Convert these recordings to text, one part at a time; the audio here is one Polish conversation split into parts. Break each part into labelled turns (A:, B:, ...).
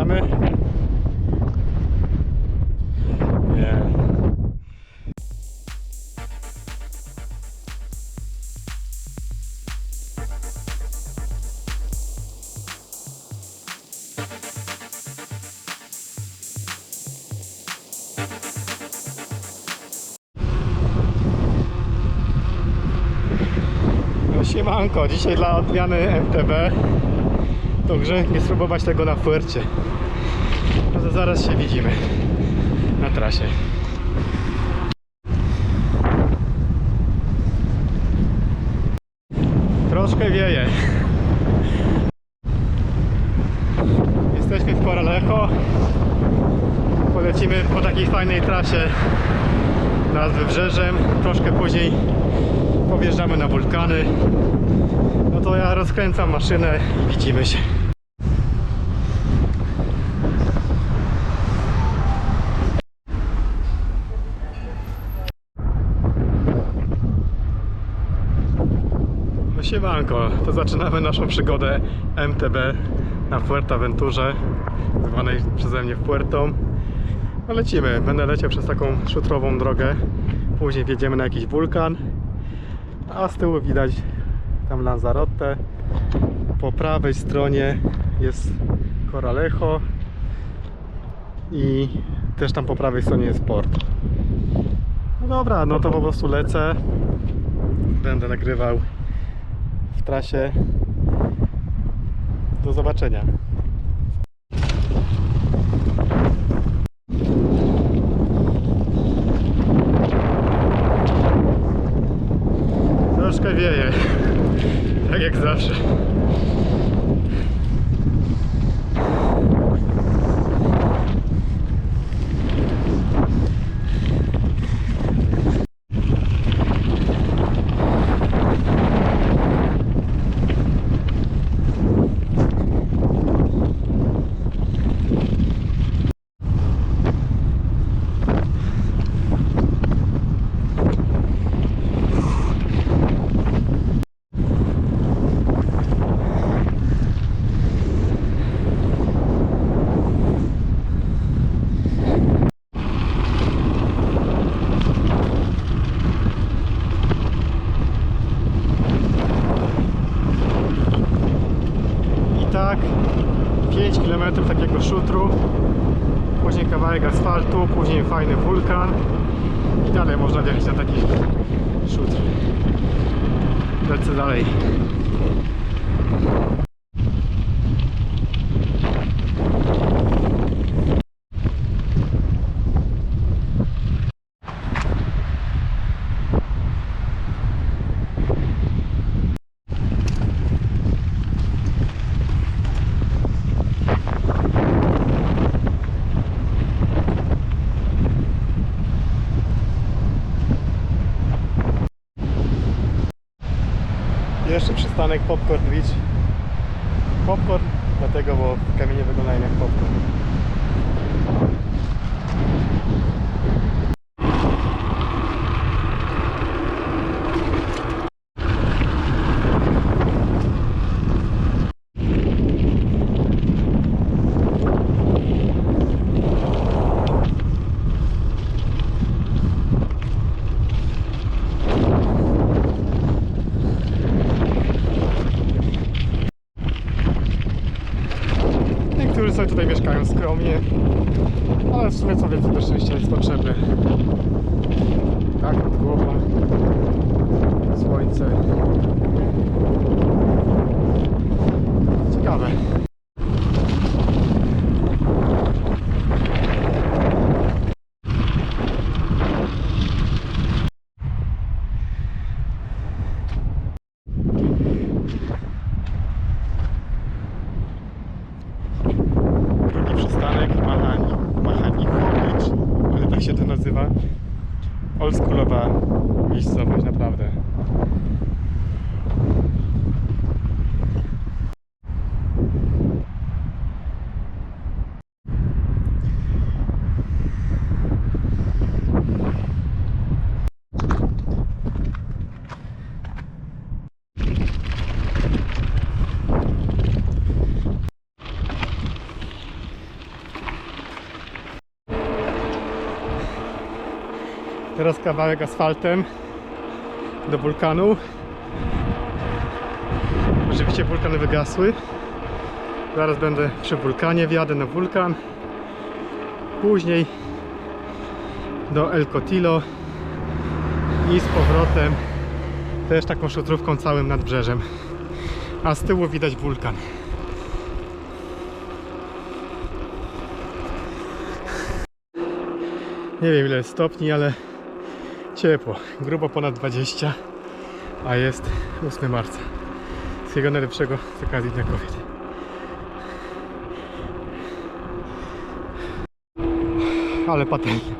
A: Wjeżdżamy? Siemanko, dzisiaj dla odmiany MTB to grzech spróbować tego na Fuercie. No zaraz się widzimy na trasie. Troszkę wieje. Jesteśmy w Coralejo. Polecimy po takiej fajnej trasie nad wybrzeżem. Troszkę później powjeżdżamy na wulkany. No to ja rozkręcam maszynę i widzimy się. No siemanko, to zaczynamy naszą przygodę MTB na Fuerteventurze, zwanej przeze mnie Puertą. No lecimy, będę leciał przez taką szutrową drogę, później wjedziemy na jakiś wulkan, a z tyłu widać tam Lanzarote. Po prawej stronie jest Coralejo i też tam po prawej stronie jest port. No dobra, no to po prostu lecę. Będę nagrywał w trasie. Do zobaczenia. Troszkę wieje. Tak jak zawsze. I tak 5 km takiego szutru, później kawałek asfaltu, później fajny wulkan i dalej można wjechać na taki szutr. Lecę dalej. Przystanek Popcorn Beach. Popcorn, dlatego, bo kamienie wyglądają jak popcorn. Mieszkają skromnie, ale w sumie co więcej do szczęścia jest potrzebne. Tak, nad głową, słońce. Ciekawe. Drugi przystanek Mahani. Mahanichowicz, ale tak się to nazywa. Oldschoolowa miejscowość, naprawdę. Teraz kawałek asfaltem do wulkanu. Oczywiście wulkany wygasły. Zaraz będę przy wulkanie, wjadę na wulkan. Później do El Cotilo i z powrotem też taką szutrówką całym nadbrzeżem. A z tyłu widać wulkan. Nie wiem ile jest stopni, ale ciepło. Grubo ponad 20, a jest 8 marca. Wszystkiego najlepszego z okazji Dnia Kobiet. Ale patelnia.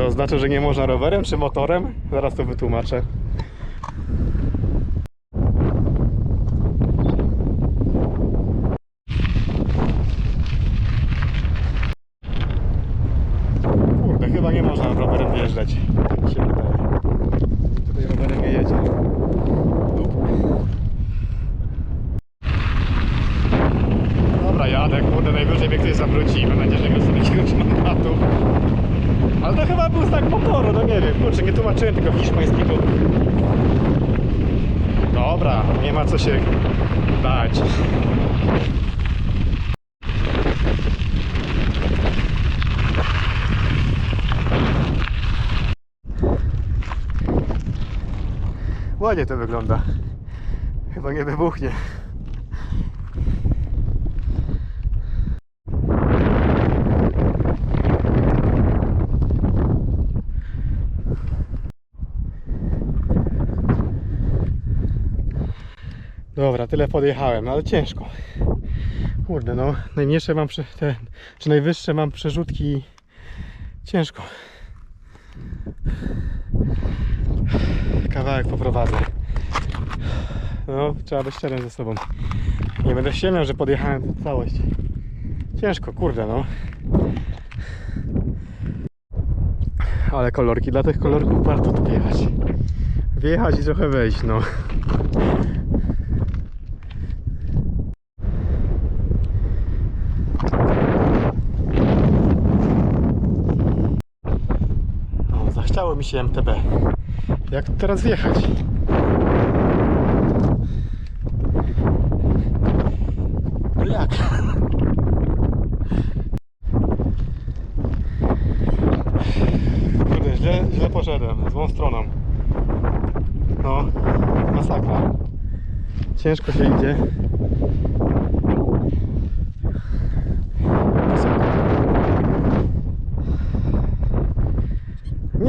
A: To oznacza, że nie można rowerem, czy motorem. Zaraz to wytłumaczę. Kurde, chyba nie można rowerem wjeżdżać. Tak mi się wydaje. Tutaj rowerem nie jedzie. Dup. Dobra, jadę, kurde, najwyżej mnie ktoś zawróci. Mam nadzieję, że nie sobie jakiegoś mandatu. Ale to chyba był znak motoru, no nie wiem. Kurczę, nie tłumaczyłem tego hiszpańskiego. Dobra, nie ma co się bać. Ładnie to wygląda. Chyba nie wybuchnie. Dobra, tyle podjechałem, ale ciężko. Kurde, no, najmniejsze mam, prze, te, czy najwyższe mam przerzutki. Ciężko. Kawałek poprowadzę. No, trzeba być szczerym ze sobą. Nie będę ściemniał, że podjechałem tę całość. Ciężko, kurde, no. Ale kolorki, dla tych kolorków warto tu wjechać. Wjechać i trochę wejść, no. O, zachciało mi się MTB. Jak teraz wjechać? No jak? Kurde, źle, źle poszedłem, złą stroną. No, masakra. Ciężko się idzie.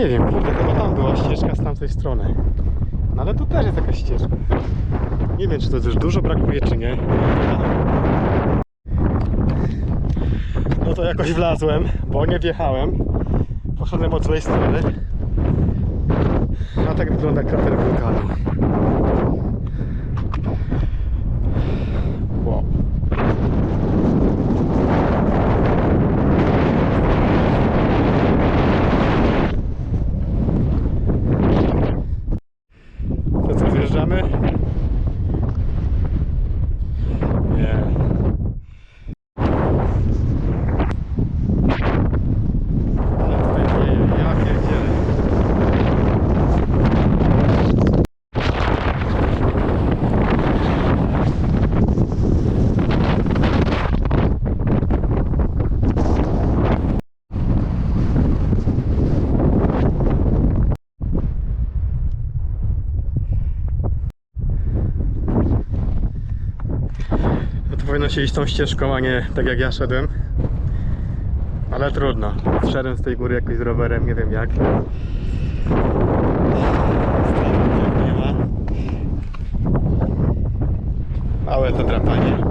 A: Nie wiem, kurde, chyba tam była ścieżka z tamtej strony. No ale tu też jest jakaś ścieżka. Nie wiem, czy to już dużo brakuje, czy nie. No to jakoś wlazłem, bo nie wjechałem. Poszedłem od złej strony. A tak wygląda krater wulkanu. Wow. To co, zjeżdżamy? Nie. Ale tutaj wieje, ja pierdzielę. No powinno się iść tą ścieżką, a nie tak jak ja szedłem. Ale trudno. Wszedłem z tej góry jakoś z rowerem, nie wiem jak. Małe to drapanie.